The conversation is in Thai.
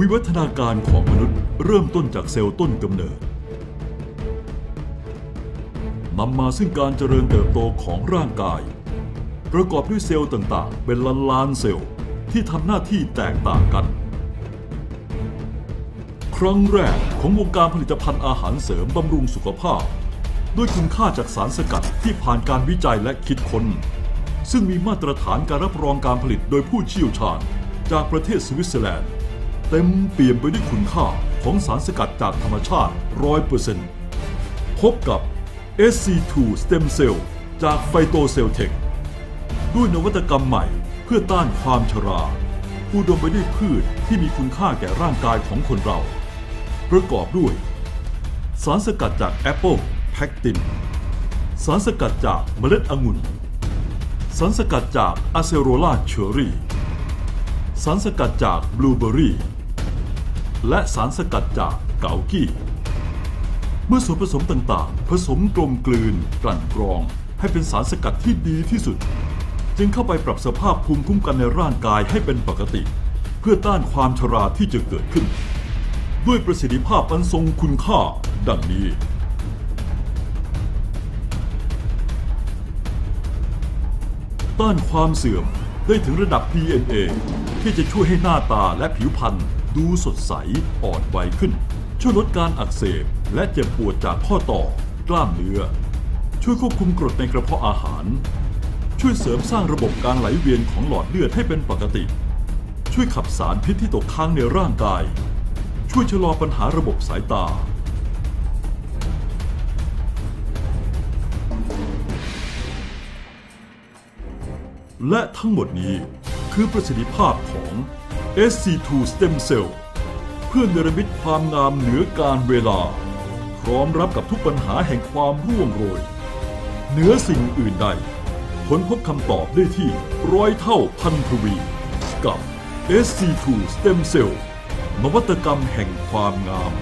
วิวัฒนาการของมนุษย์เริ่มต้นจากเซลล์ต้นกำเนิดนำมาซึ่งการเจริญเติบโตของร่างกาย ประกอบด้วยเซลล์ต่างๆ เป็นล้านล้านๆเซลล์ที่ทำหน้าที่แตกต่างกัน ครั้งแรกของวงการผลิตภัณฑ์อาหารเสริมบำรุงสุขภาพ ด้วยคุณค่าจากสารสกัดที่ผ่านการวิจัยและคิดค้น ซึ่งมีมาตรฐานการรับรองการผลิตโดยผู้เชี่ยวชาญจากประเทศสวิตเซอร์แลนด์ เต็มเปี่ยมไปด้วยคุณค่าของสารสกัดจากธรรมชาติ 100%พบกับ SC2 Stem Cell จากไฟโตเซลเทคด้วยนวัตกรรมใหม่เพื่อต้านความชราอุดมไปด้วยพืชที่มีคุณค่าแก่ร่างกายของคนเรา ประกอบด้วย สารสกัดจากแอปเปิลแพคติน สารสกัดจากเมล็ดองุ่น สารสกัดจากอะเซโรลาเชอรี่ สารสกัดจากบลูเบอร์รี่ และสารสกัดจากเกากี้ เมื่อส่วนผสมต่างๆ ผสมกลมกลืนกลั่นกรอง ให้เป็นสารสกัดที่ดีที่สุด จึงเข้าไปปรับสภาพภูมิคุ้มกันในร่างกายให้เป็นปกติ เพื่อต้านความชราที่จะเกิดขึ้น ด้วยประสิทธิภาพอันทรงคุณค่าดังนี้ต้านความเสื่อมได้ถึงระดับ DNA ที่จะช่วยให้หน้าตาและผิวพรรณ ดูสดใสอ่อนวัยขึ้น ช่วยลดการอักเสบ และเจ็บปวดจากข้อต่อกล้ามเนื้อ ช่วยควบคุมกรดในกระเพาะอาหาร ช่วยเสริมสร้างระบบการไหลเวียนของหลอดเลือดให้เป็นปกติ ช่วยขับสารพิษที่ตกค้างในร่างกาย ช่วยชะลอปัญหาระบบสายตาและทั้งหมดนี้คือประสิทธิภาพของ SC2 Stem Cell เพื่อเนรมิตความงามเหนือการเวลา พร้อมรับกับทุกปัญหาแห่งความร่วงโรยเหนือสิ่งอื่นใดค้นพบคำตอบได้ที่ร้อยเท่าพันทวี กับ SC2 Stem Cell นวัตกรรมแห่งความงาม